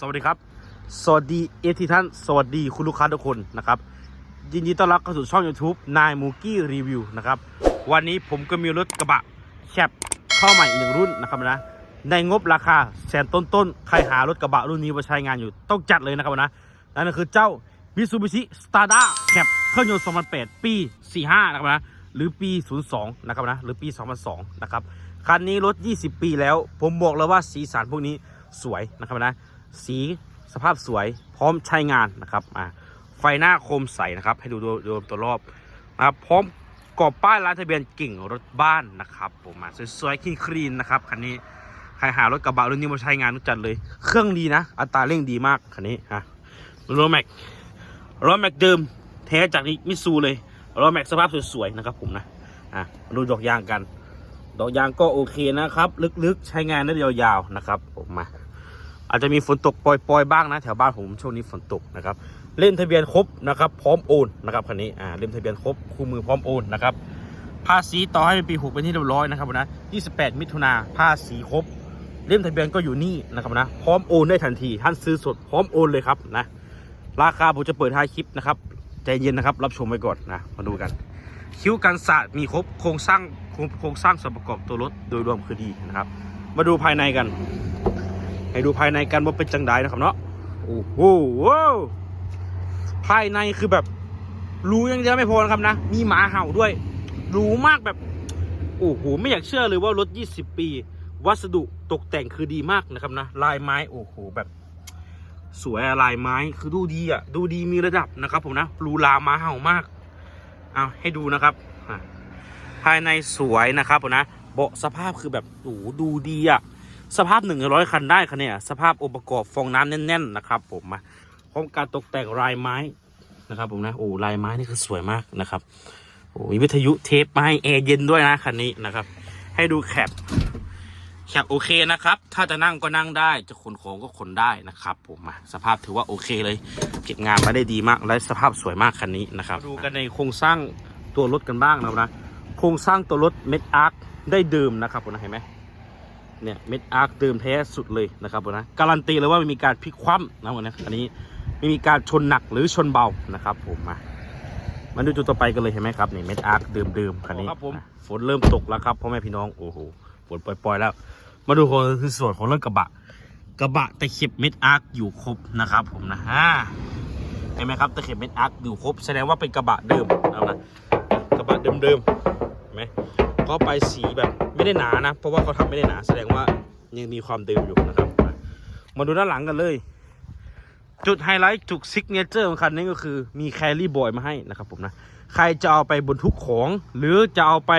สวัสดีครับ สวัสดีเอทีท่าน สวัสดีคุณลูกค้าทุกคนนะครับยินดีต้อนรับเข้าสู่ช่อง YouTube นายมูกี้รีวิวนะครับวันนี้ผมก็มีรถกระบะแคบเข้าใหม่อีกหนึ่งรุ่นนะครับนะในงบราคาแสนต้นๆ ใครหารถกระบะรุ่นนี้มาใช้งานอยู่ต้องจัดเลยนะครับนะนั่นก็คือเจ้า Mitsubishi Stada Cab เครื่องยนต์2008 ปี 45 นะครับนะหรือปี 02 นะครับนะหรือปี 2002 นะครับคันนี้รถ 20 ปีแล้ว ผมบอกเลยว่าสีสันพวกนี้สวยนะครับนะ สีสภาพสวยพร้อมใช้งานนะครับอ่าไฟหน้าโคมใสนะครับ ให้ดูโดยตัวรอบนะครับพร้อมกรอบป้ายร้านทะเบียนกิ่งรถบ้านนะครับผมมาสวยๆคลีนๆนะครับคันนี้ใครหารถกระบะรุ่นนี้มาใช้งานต้จัดเลย เครื่องดีนะ อัตราเร่งดีมากคันนี้ฮะโรแม็กรแม็กเดิมแท้จากมิซูเลยโรแม็กสภาพสวยๆนะครับผมนะอะมาดูดอกยางกัน ดอกยางก็โอเคนะครับ ลึกๆใช้งานได้ยาวๆนะครับผมมา อาจจะมีฝนตกปล่อยๆบ้างนะ แถวบ้านผมช่วงนี้ฝนตกนะครับเล่นทะเบียนครบนะครับ พร้อมโอนนะครับคันนี้อ่าเล่นทะเบียนครบคู่มือพร้อมโอนนะครับภาษีต่อให้เป็นปีหกเป็นที่เรียบร้อยนะครับนะ28 มิถุนาภาษีครบ เล่มทะเบียนก็อยู่นี่นะครับนะพร้อมโอนได้ทันทีท่านซื้อสดพร้อมโอนเลยครับนะราคาผมจะเปิดท้ายคลิปนะครับใจเย็นนะครับรับชมไปก่อนนะมาดูกัน คิ้วกันศาสตร์มีครบโครงสร้างโครงสร้างส่วนประกอบตัวรถโดยรวมคือดีนะครับ มาดูภายในกัน ให้ดูภายในกันว่าเป็นจังไดนะครับเนาะโอ้โหว้าวภายในคือแบบหรูอย่างเดียวไม่พอนะครับนะ มีหมาเห่าด้วยหรูมากแบบ โอ้โห ไม่อยากเชื่อเลยว่ารถ 20 ปี วัสดุตกแต่งคือดีมากนะครับนะ ลายไม้ โอ้โห แบบ สวยอะลายไม้ คือดูดีอะ ดูดีมีระดับนะครับผมนะหรูหราหมาเห่ามาก เอาให้ดูนะครับอะภายในสวยนะครับผมนะ เบาะสภาพคือแบบ โอ้โหดูดีอะ สภาพหนึ่งร้อยคันได้คันเนี่ยสภาพองค์ประกอบฟองน้ำแน่นๆนะครับ ผมมาพร้อมการตกแต่งลายไม้นะครับผมนะโอ้ลายไม้นี่คือสวยมากนะครับโอ้มีวิทยุเทปมาให้แอร์เย็นด้วยนะคันนี้นะครับ ให้ดูแคปแคปโอเคนะครับ ถ้าจะนั่งก็นั่งได้ จะขนของก็ขนได้นะครับ ผมมาสภาพถือว่าโอเคเลยเก็บงานมาได้ดีมาก และสภาพสวยมากคันนี้นะครับ ดูกันในโครงสร้างตัวรถกันบ้างนะครับนะโครงสร้างตัวรถเม็ดอาร์คได้เดิมนะครับผมนะเห็นไหม เนี่ยเม็ดอาร์คเดิมแท้สุดเลยนะครับผมนะการันตีเลยว่าไม่มีการพลิกคว่ำนะผมนะอันนี้ไม่มีการชนหนักหรือชนเบานะครับผมมามาดูจุดต่อไปกันเลยเห็นไหมครับนี่เม็ดอาร์คเดิมๆคันนี้ครับผมฝนเริ่มตกแล้วครับพ่อแม่พี่น้องโอ้โหฝนปล่อยๆแล้ว มาดูคนคือส่วนของเรื่องกระบะ กระบะตะเข็บเม็ดอาร์คอยู่ครบนะครับ ผมนะฮะเห็นไหมครับตะเข็บเม็ดอาร์คอยู่ครบแสดงว่าเป็นกระบะเดิมนะครับนะกระบะเดิมๆเห็นไหม ก็ไปสีแบบไม่ได้หนานะ เพราะว่าเขาทำไม่ได้หนาแสดงว่ายังมีความเดิมอยู่นะครับ มาดูด้านหลังกันเลย จุดไฮไลท์จุดซิกเนเจอร์ของคันนี้ก็คือมีแครี่บอยมาให้นะครับผมนะ ใครจะเอาไปบนทุกของ หรือจะเอาไป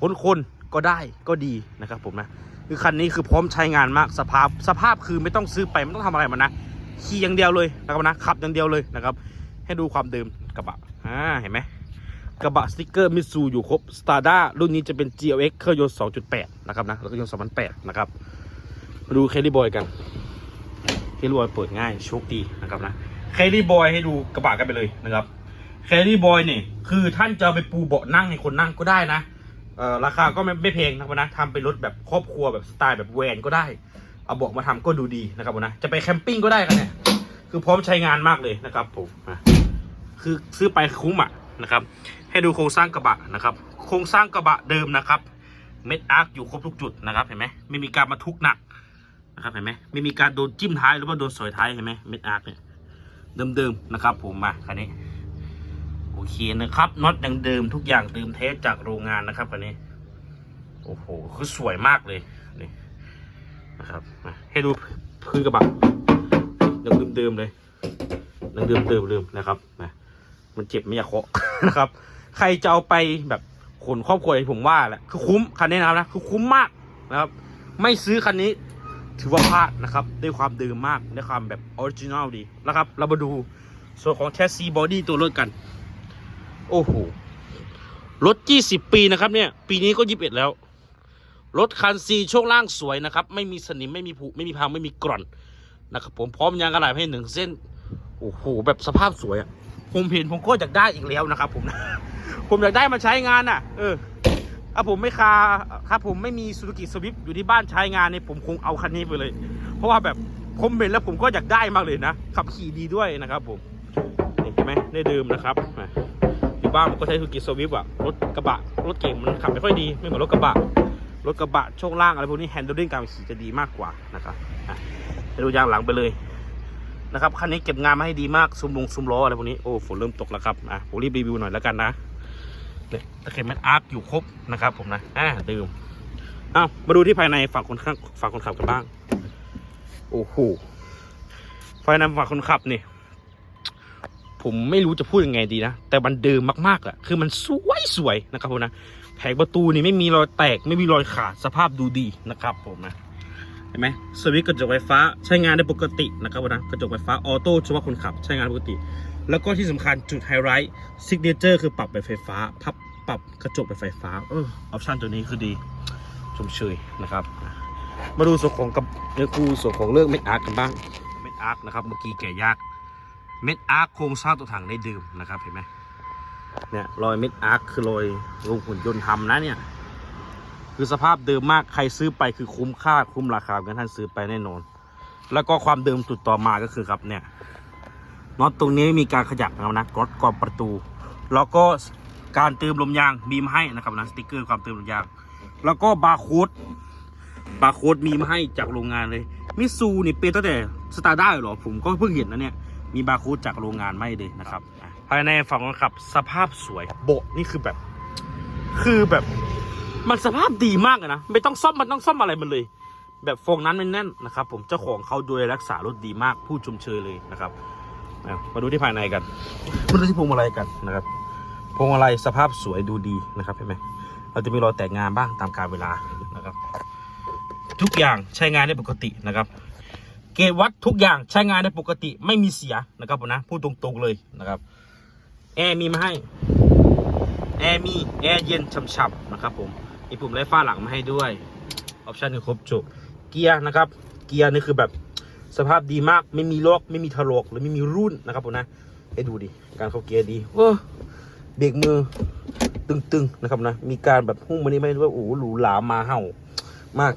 ขนคนก็ได้ก็ดีนะครับผมนะคือคันนี้คือพร้อมใช้งานมากสภาพสภาพคือไม่ต้องซื้อไปไม่ต้องทำอะไรมันนะขี่อย่างเดียวเลยนะครับนะขับอย่างเดียวเลยนะครับ ให้ดูความเดิมกระบะอ่าเห็นไหม กระบะสติกเกอร์มิซูอยู่ครบ s t a r d a รุ่นนี้จะเป็น GLX เครื่องยนต์ 2.8 นะครับนะแล้วก็ยนต์2008 นะครับ มาดูเคลลี่บอยกันเคลลี่บอยเปิดง่ายโชคดีนะครับนะเคลลี่บอยให้ดูกระบะกันไปเลยนะครับเคลลี่บอยเนี่ยคือท่านจะไปปูเบาะนั่งให้คนนั่งก็ได้นะเออราคาก็ไม่ไม่แพงนะครับนะทำเป็นรถแบบครอบครัวแบบสไตล์แบบแวนก็ได้ เอาเบาะมาทำก็ดูดีนะครับนะจะไปแคมปิ้งก็ได้กันเนี่ยคือพร้อมใช้งานมากเลยนะครับผมอะคือซื้อไปคุ้มอะ นะครับให้ดูโครงสร้างกระบะนะครับ โครงสร้างกระบะเดิมนะครับเม็ดอาร์คอยู่ครบทุกจุดนะครับเห็นไหมไม่มีการมาทุกหนักนะครับเห็นไหมไม่มีการโดนจิ้มท้ายหรือว่าโดนสอยท้ายเห็นไหมเม็ดอาร์คเนี่ยเดิมๆนะครับ ผมมาคันนี้โอเคนะครับน็อตยังเดิมทุกอย่างเดิมเทสจากโรงงานนะครับคันนี้โอ้โหคือสวยมากเลยนี่นะครับมาให้ดูพื้นกระบะยังเดิมๆเลยยังเดิมเดิมเดิมๆนะครับนะ มันเจ็บไม่อยากเคาะนะครับ ใครจะเอาไปแบบขนครอบครัวอย่างผมว่าแหละคือคุ้มคันนี้นะครับนะคือคุ้มมากนะครับ ไม่ซื้อคันนี้ ถือว่าพลาดนะครับด้วยความเดิมมากด้วยความแบบออริจินอลดีนะครับ เรามาดูส่วนของแชสซีบอดี้ตัวรถกัน โอ้โหรถ 20 ปีนะครับเนี่ย ปีนี้ก็ 21 แล้ว รถคันซีช่วงล่างสวยนะครับ ไม่มีสนิมไม่มีผุไม่มีพังไม่มีกร่อนนะครับผมพร้อมยางอะไหล่ให้หนึ่งเส้น โอ้โห แบบสภาพสวยอะ ผมเห็นผมก็อยากได้อีกแล้วนะครับ ผมผมอยากได้มาใช้งานอะ เออถ้าผมไม่คาถ้าผมไม่มีซูซูกิสวิฟอยู่ที่บ้านใช้งานเนี่ยผมคงเอาคันนี้ไปเลย เพราะว่าแบบผมเห็นแล้วผมก็อยากได้มากเลยนะ ขับขี่ดีด้วยนะครับผมนี่เห็นไหมได้ดื่มนะครับอยู่บ้านผมก็ใช้ซูกิสวิฟอะรถกระบะ รถเก่งมันขับไม่ค่อยดี ไม่เหมือนรถกระบะ รถกระบะช่วงล่างอะไรพวกนี้แฮนด์ลิ่งการขี่จะดีมากกว่านะครับไปดูยางหลังไปเลย นะครับคันนี้เก็บงานมาให้ดีมากซุมลงซุมล้ออะไรพวกนี้โอ้ฝนเริ่มตกแล้วครับอะผมรีบรีวิวหน่อยแล้วกันนะเนี่ยตะเข็บแมทอาร์คอยู่ครบนะครับผมนะอะดื่มอ้าวมาดูที่ภายในฝั่งคนข้างฝั่งคนขับกันบ้างโอ้โหไฟนำฝั่งคนขับนี่ผมไม่รู้จะพูดยังไงดีนะ แต่มันเดิมมากๆอะคือมันสวยสวยๆนะครับผมนะ แผงประตูนี่ไม่มีรอยแตก ไม่มีรอยขาด สภาพดูดีนะครับผมนะ เห็นไหมสวิตช์กระจกไฟฟ้าใช้งานได้ปกตินะครับนะกระจกไฟฟ้าออโต้เฉพาะคนขับใช้งานปกติ แล้วก็ที่สำคัญจุดไฮไลท์ซิกเนเจอร์คือปรับแบบไฟฟ้าพับปรับกระจกแบบไฟฟ้าเออออปชันตัวนี้คือดีชมเชยนะครับ มาดูส่วนของกับเนื้อคู่ส่วนของเรื่องเม็ดอาร์คกันบ้างเม็ดอาร์คนะครับเมื่อกี้แกะยากเม็ดอาร์คโครงสร้างตัวถังได้ดื่มนะครับเห็นไหมเนี่ยรอยเม็ดอาร์คคือรอยโรงหุ่นยนต์ทำนะเนี่ย คือสภาพเดิมมากใครซื้อไปคือคุ้มค่าคุ้มราคากันท่านซื้อไปแน่นอน แล้วก็ความเดิมจุดต่อมาก็คือครับเนี่ยน็อตตรงนี้มีการขยับนะครับนะกรอดกรอบประตู แล้วก็การเติมลมยางมีมาให้นะครับนะสติกเกอร์ความเติมลมยาง แล้วก็บาร์โค้ดบาร์โค้ดมีมาให้จากโรงงานเลยมิซูนี่เป็นตั้งแต่สตาร์ได้หรอผมก็เพิ่งเห็นนะเนี่ยมีบาร์โค้ดจากโรงงานไม่เลยนะครับภายในฝั่งคนขับสภาพสวยโบนี่คือแบบ คือแบบ มันสภาพดีมากอะนะ ไม่ต้องซ่อมมันต้องซ่อมอะไรมันเลย แบบฟองนั้นมันแน่นนะครับ ผมเจ้าของเขาดูแลรักษารถดีมากผู้ชมเชยเลยนะครับมาดูที่ภายในกันมาดูที่พวงมาลัยกันนะครับพวงมาลัยสภาพสวยดูดีนะครับเห็นไหมเราจะมีรอยแตกงานบ้างตามกาลเวลานะครับ ทุกอย่างใช้งานได้ปกตินะครับ เกจวัดทุกอย่างใช้งานได้ปกติไม่มีเสียนะครับผมนะพูดตรงๆเลยนะครับแอร์มีมาให้แอร์มีแอร์เย็นช่ำๆนะครับผม มีปุ่มไล่ฟ้าหลังมาให้ด้วยออปชันคือครบจบเกียร์นะครับ เกียร์นี่คือแบบสภาพดีมากไม่มีลอกไม่มีถลอกหรือไม่มีรุ่นนะครับผมนะให้ดูดิการเข้าเกียร์ดีโอ้เบรกมือตึงๆนะครับนะ มีการแบบหุ้มมันนี่ไม่รู้ว่าโอ้หรูหรามาเห่ามาก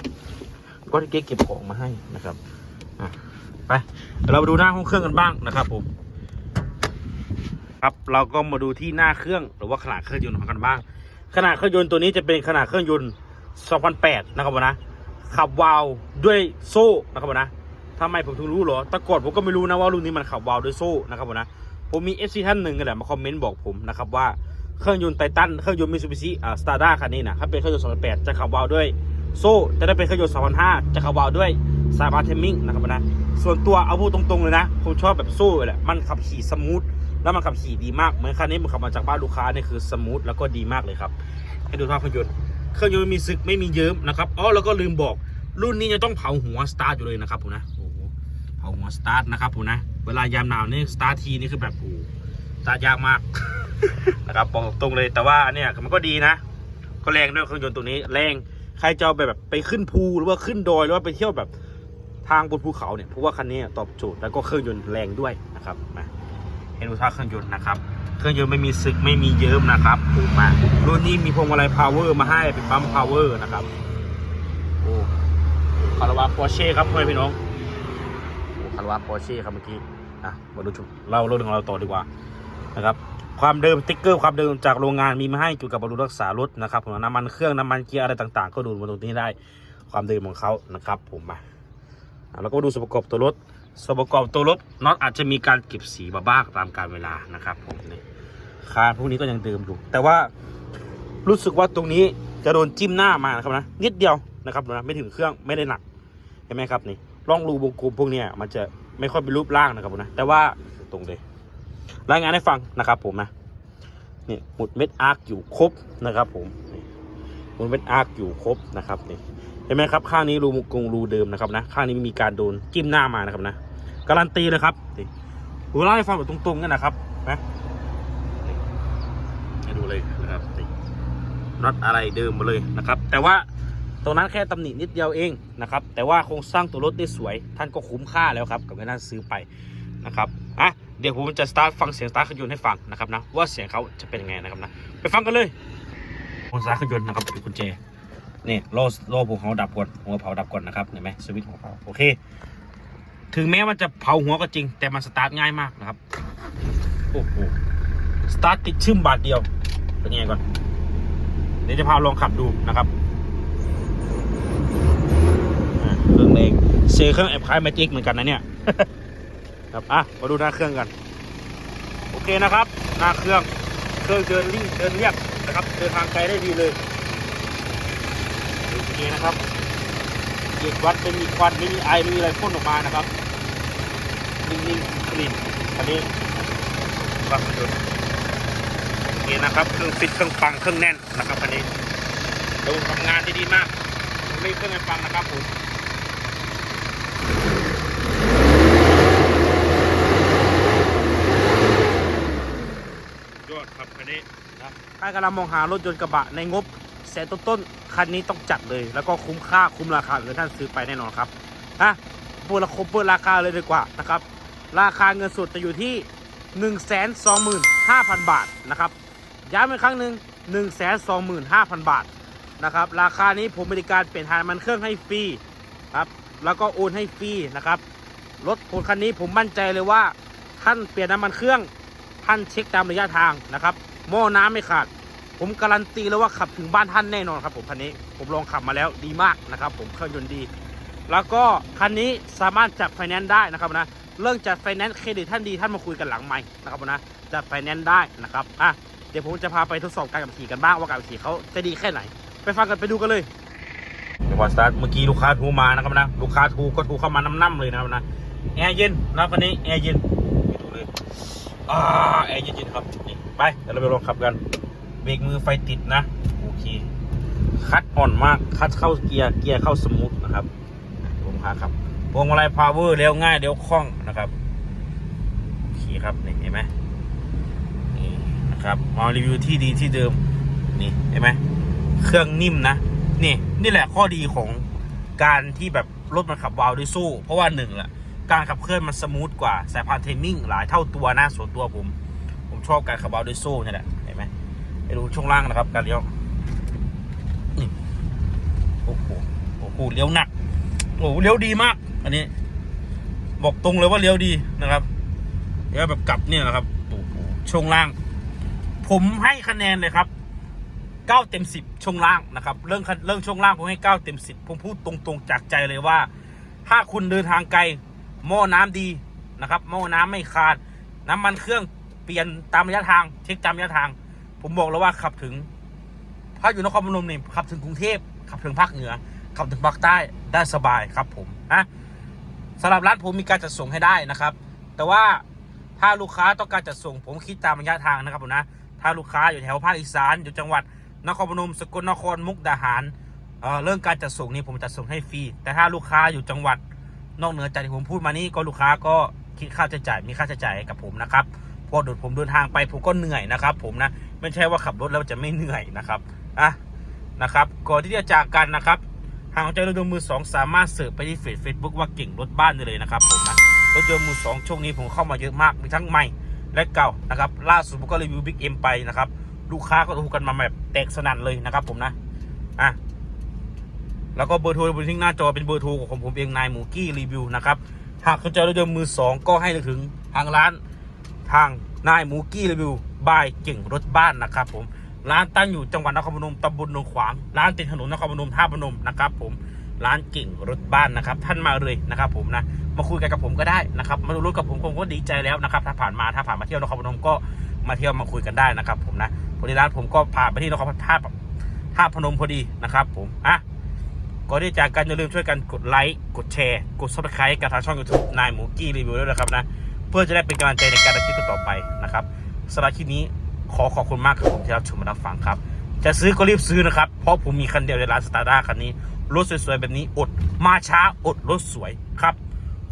ก็ที่เก๊เก็บของมาให้นะครับไปเดี๋ยวเรามาดูหน้าห้องเครื่องกันบ้างนะครับผมครับเราก็มาดูที่หน้าเครื่องหรือว่าขนาดเครื่องยนต์ของกันบ้าง ขนาดเครื่องยนต์ตัวนี้จะเป็นขนาดเครื่องยนต์ 2008 นะครับผมนะ ขับวาล์วด้วยโซ่นะครับผมนะทำไมผมถึงรู้หรอต่ก่อนผมก็ไม่รู้นะว่ารุ่นนี้มันขับวาล์วด้วยโซ่นะครับผมนะ ผมมี FC ท่านหนึ่งกันแหละมาคอมเมนต์บอกผมนะครับว่าเครื่องยนต์ไททันเครื่องยนต์มิซูบิชิอ่าสตาร์ด้าคันนี้นะถ้าเป็นเครื่องยนต์2008 จะขับวาล์วด้วยโซ่แต่ถ้าเป็นเครื่องยนต์2005 จะขับวาล์วด้วยสายบาร์เทมิ่งนะครับผมนะ ส่วนตัวเอาพูดตรงๆเลยนะ ผมชอบแบบโซ่เลยแหละ มันขับขี่สมูท แล้วมันขับขี่ดีมาก เหมือนคันนี้มันขับมาจากบ้านลูกค้าเนี่ยคือสมูทแล้วก็ดีมากเลยครับ ให้ดูภาพเครื่องยนต์เครื่องยนต์มีซึกไม่มีเยิ้มนะครับอ๋อแล้วก็ลืมบอกรุ่นนี้ยังต้องเผาหัวสตาร์ทอยู่เลยนะครับผมนะโอ้โหเผาหัวสตาร์ทนะครับผมนะ เวลายามหนาวนี่สตาร์ททีนี่คือแบบโอ้โหสตาร์ทยากมากนะครับบอกตรงเลยแต่ว่าเนี่ยมันก็ดีนะ ก็แรงด้วยเครื่องยนต์ตัวนี้แรงใครจะเอาแบบไปขึ้นภูหรือว่าขึ้นดอยหรือว่าไปเที่ยวแบบทางบนภูเขาเนี่ยเพราะว่าคันนี้ตอบโจทย์แล้วก็เครื่องยนต์แรงด้วยนะครับมา เห็นดูท่าเครื่องยนต์นะครับ เครื่องยนต์ไม่มีสึกไม่มีเยิ้มนะครับถูกมากรุ่นนี้มีพวงมาลัยพาวเวอร์มาให้เป็นปั๊มพาวเวอร์นะครับโอ้คาราวาปอร์เช่ครับพ่อแม่พี่น้องโอ้คาราวาปอร์เช่ครับเมื่อกี้อะมาดูชุดเล่ารื่องของเราต่อดีกว่านะครับความเดิมติ๊กเกอร์ความเดิมจากโรงงานมีมาให้เกี่ยวกับบำรุงรักษารถนะครับผมน้ำมันเครื่องน้ำมันเกียร์อะไรต่างๆ ก็ดูมาตรงนี้ได้ความเดิมของเขานะครับ ผมมาแล้วก็ดูส่วนประกอบตัวรถ ส่วนประกอบตัวรถน็อตอาจจะมีการเก็บสีมาบ้างตามกาลเวลานะครับผมนี่คานพวกนี้ก็ยังเดิมอยู่ แต่ว่ารู้สึกว่าตรงนี้จะโดนจิ้มหน้ามานะครับนะนิดเดียวนะครับนะไม่ถึงเครื่องไม่ได้หนักเห็นไหมครับนี่ร่องรูวงกลมพวกนี้มันจะไม่ค่อยเป็นรูปร่างนะครับผมนะแต่ว่าตรงเลยรายงานให้ฟังนะครับ ผมนะนี่หมุดเม็ดอาร์คอยู่ครบนะครับ ผมหมุดเม็ดอาร์คอยู่ครบนะครับนี่ เห็นไหมครับข้างนี้รูกงรูเดิมนะครับนะข้างนี้มีการโดนจิ้มหน้ามานะครับนะการันตีเลยครับนี่ผมเล่าให้ฟังแบบตรงๆกันนะครับนะให้ดูเลยนะครับนี่น็อตอะไรเดิมมาเลยนะครับ แต่ว่าตรงนั้นแค่ตำหนินิดเดียวเองนะครับ แต่ว่าโครงสร้างตัวรถได้สวย ท่านก็คุ้มค่าแล้วครับ กับการท่านซื้อไปนะครับอะเดี๋ยวผมจะสตาร์ทฟังเสียงสตาร์ทเครื่องยนต์ให้ฟังนะครับนะว่าเสียงเขาจะเป็นยังไงนะครับนะไปฟังกันเลยผมสตาร์ทเครื่องยนต์นะครับปิดกุญแจ นี่โล่โล่ผมเขาดับก่อนหัวเผาดับก่อนนะครับเห็นไหมสวิตช์หัวเผาโอเค ถึงแม้มันจะเผาหัวก็จริง แต่มันสตาร์ทง่ายมากนะครับโอ้โหสตาร์ทติดชึ่มบาทเดียวเป็นยังไงก่อนเดี๋ยวจะพาลองขับดูนะครับเครื่องแรงเซเครื่องแอบคล้ายแมจิกเหมือนกันนะเนี่ยครับอะมาดูหน้าเครื่องกัน โอเคนะครับ หน้าเครื่องเครื่องเดินริ่งเดินเรียบนะครับเดินทางไกลได้ดีเลย อเคนะครับเกียวัดเป็นมีควันไม่มีไอไม่มีอะไรพ่นออกมานะครับนิ่งๆกลิ่นอันนี้ฟังมาดูโอเคนะครับเครื่องฟิตเครื่องฟังเครื่องแน่นนะครับอันนี้ดูทำงานได้ดีมากไม่เครื่องฟังนะครับผมยอดครับคันนี้นะถ้ากำลังมองหารถยนต์กระบะในงบ แสนต้นๆ คันนี้ต้องจัดเลย แล้วก็คุ้มค่าคุ้มราคาเลยท่านซื้อไปแน่นอนครับอะเปิดราคาเปิดราคาเลยดีกว่านะครับ ราคาเงินสดจะอยู่ที่ 1 2 5 0 0 0 บาทนะครับ ย้ำอีกครั้งหนึ่ง1 2 5 0 0 0 บาทนะครับ ราคานี้ผมบริการเปลี่ยนถ่ายน้ำมันเครื่องให้ฟรีครับ แล้วก็โอนให้ฟรีนะครับ รถคนคันนี้ผมมั่นใจเลยว่าท่านเปลี่ยนน้ำมันเครื่อง ท่านเช็คตามระยะทางนะครับ หม้อน้ำไม่ขาด ผมการันตีเลยว่าขับถึงบ้านท่านแน่นอนครับผมคันนี้ผมลองขับมาแล้วดีมากนะครับ ผมเครื่องยนต์ดี แล้วก็คันนี้สามารถจัดไฟแนนซ์ได้นะครับนะเรื่องจัดไฟแนนซ์เครดิตท่านดีท่านมาคุยกันหลังไม่นะครับนะจัดไฟแนนซ์ได้นะครับอะเดี๋ยวผมจะพาไปทดสอบการขับขี่กันบ้างว่าการขับขี่เขาจะดีแค่ไหน ไปฟังกันไปดูกันเลยเดี๋ยวก่อนสตาร์ทเมื่อกี้ลูกค้าโทรมานะครับนะลูกค้าโทรก็โทรเข้ามาน้ำๆเลยนะครับนะแอร์เย็นนะครับวันนี้แอร์เย็นไปดูเลยอ่าแอร์เย็นๆครับไปเดี๋ยวเราไปลองขับกัน เบรกมือไฟติดนะ โอเค คัดอ่อนมาก คัดเข้าเกียร์ เกียร์เข้าสมูทนะครับผมพาครับพวงมาลัยพาวเวอร์เร็วง่ายเร็วคล่องนะครับ โอเคครับนี่เห็นไหมนี่นะครับ มารีวิวที่ดีที่เดิม นี่เห็นไหม เครื่องนิ่มนะ นี่ นี่แหละข้อดีของการที่แบบรถมันขับวาวด้วยโซ่เพราะว่าหนึ่งละการขับเคลื่อนมันสมูทกว่าสายพานเทมมิ่งหลายเท่าตัวนะส่วนตัวผม ผมชอบการขับวาวด้วยโซ่นี่แหละ ดูช่วงล่างนะครับ การเลี้ยวโอ้โหโอ้โหเลี้ยวหนักโอ้โหเลี้ยวดีมาก อันนี้ บอกตรงเลยว่าเลี้ยวดีนะครับเลี้ยวแบบกลับเนี่ยนะครับโอ้โหช่วงล่าง ผมให้คะแนนเลยครับเก้าเต็มสิบช่วงล่างนะครับ เรื่องเรื่องช่วงล่างผมให้เก้าเต็มสิบผมพูดตรงๆจากใจเลยว่า ถ้าคุณเดินทางไกล หม้อน้ำดีนะครับ หม้อน้ำไม่ขาด น้ำมันเครื่องเปลี่ยนตามระยะทาง เช็คตามระยะทาง ผมบอกแล้วว่าขับถึง ถ้าอยู่นครพนมนี่ขับถึงกรุงเทพขับถึงภาคเหนือ ขับถึงภาคใต้ได้สบายครับผมนะสำหรับร้านผมมีการจัดส่งให้ได้นะครับ แต่ว่าถ้าลูกค้าต้องการจัดส่ง ผมคิดตามระยะทางนะครับผมนะ ถ้าลูกค้าอยู่แถวภาคอีสานอยู่จังหวัด นครพนมสกลนครมุกดาหารเอ่อเรื่องการจัดส่งนี่ผมจัดส่งให้ฟรีแต่ถ้าลูกค้าอยู่จังหวัดนอกเหนือจากที่ผมพูดมานี้ก็ลูกค้าก็คิดค่าใช้จ่ายมีค่าใช้จ่ายกับผมนะครับ พราะเดี๋ยวผมเดินทางไปผมก็เหนื่อยนะครับ ผมนะไม่ใช่ว่าขับรถแล้วจะไม่เหนื่อยนะครับอะนะครับ ก่อนที่จะจากกันนะครับหากสนใจรถยนต์มือสองสามารถเสิร์ชไปที่เฟซเฟซบุ๊กว่าเก่งรถบ้านได้เลยนะครับผมนะรถยนต์มือสองช่วงนี้ผมเข้ามาเยอะมากมีทั้งใหม่และเก่านะครับล่าสุดผมก็รีวิวบิ๊กเอ็มไปนะครับลูกค้าก็ถูกกันมาแบบแตกสนั่นเลยนะครับผมนะอะแล้วก็เบอร์โทรบนทิ้งหน้าจอเป็นเบอร์โทรของผมเองนายหมูกี้รีวิวนะครับหากสนใจรถยนต์มือสองก็ให้นึกถึงทางร้าน ทางนายหมูกี้รีวิวบายเก่งรถบ้านนะครับผมร้านตั้งอยู่จังหวัดนครพนมตำบลหนองขวางร้านติดถนนนครพนมท่าพนมนะครับผมร้านเก่งรถบ้านนะครับ ท่านมาเลยนะครับ ผมนะมาคุยกันกับผมก็ได้นะครับมาดูรถกับผมผมก็ดีใจแล้วนะครับ ถ้าผ่านมาถ้าผ่านมาเที่ยวนครพนมก็มาเที่ยวมาคุยกันได้นะครับ ผมนะพอดีร้านผมก็พาไปที่นครท่าท่าพนมพอดีนะครับผมอะก่อนที่จากกันอย่าลืมช่วยกันกดไลค์กดแชร์ กดซับสไครต์กับทางช่องยูทูบนายหมูกี้รีวิวด้วยนะครับนะ พื่อจะได้เป็นกำลังใจในการทำคลิปต่อไปนะครับสำหรับคลิปนี้ขอขอบคุณมากครับผมที่รับชมมารับฟังครับ จะซื้อก็รีบซื้อนะครับ เพราะผมมีคันเดียวในร้านสตาร์ด้าคันนี้ รถสวยๆ แบบนี้อดมาช้าอดรถสวยครับ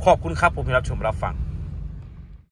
ขอบคุณครับผมที่รับชมรับฟัง